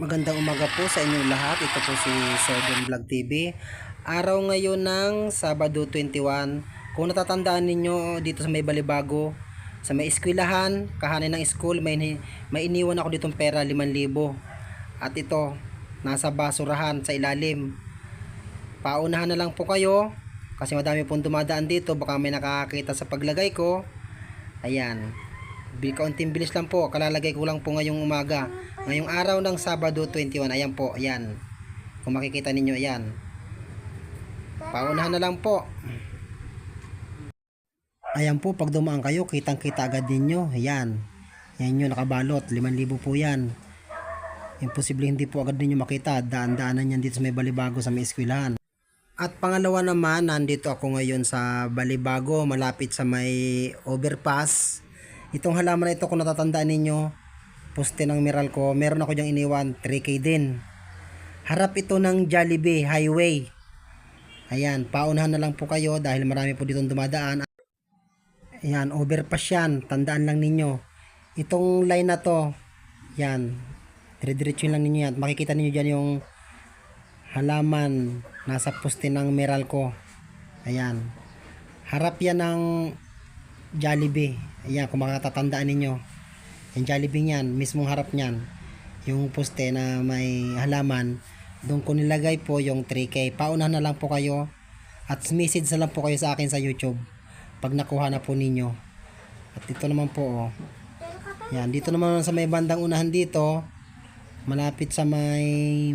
Magandang umaga po sa inyong lahat. Ito po si Sordon Vlog TV. Araw ngayon ng Sabado 21. Kung natatandaan ninyo dito sa may Balibago, sa may eskwelahan, kahanin ng school, may, may iniwan ako ditong pera 5,000. At ito, nasa basurahan sa ilalim. Paunahan na lang po kayo kasi madami pong dumadaan dito. Baka may nakakita sa paglagay ko. Ayan. Kaunting bilis lang po. Kalalagay ko lang po ngayong umaga. Ngayong araw ng Sabado 21. Ayan po. Ayan. Kung makikita ninyo. Ayan. Paunahan na lang po. Ayan po. Pag dumaan kayo, kitang kita agad ninyo. Ayan. Yan yun. Nakabalot. 5,000 po yan. Imposible hindi po agad ninyo makita. Daan-daanan yan dito sa may balibago sa may eskwelahan. At pangalawa naman, nandito ako ngayon sa Balibago, malapit sa may overpass. Itong halaman na ito, kung natatandaan ninyo, poste ng Meralco, meron ako diyang iniwan, 3K din. Harap ito ng Jollibee Highway. Ayan, paunahan na lang po kayo dahil marami po ditong dumadaan. Ayan, overpass yan, tandaan lang ninyo. Itong line na to, yan, dire-diretso lang ninyo yan. Makikita ninyo dyan yung halaman nasa poste ng Meralco. Ayan. Harap yan ng Jollibee. Ayan, kung makatatandaan ninyo. Yung Jollibee niyan, mismong harap niyan. Yung poste na may halaman. Doon ko nilagay po yung 3K. Pauna na lang po kayo. At message na lang po kayo sa akin sa YouTube. Pag nakuha na po ninyo. At ito naman po, oh. Yan, dito naman sa may bandang unahan dito, malapit sa may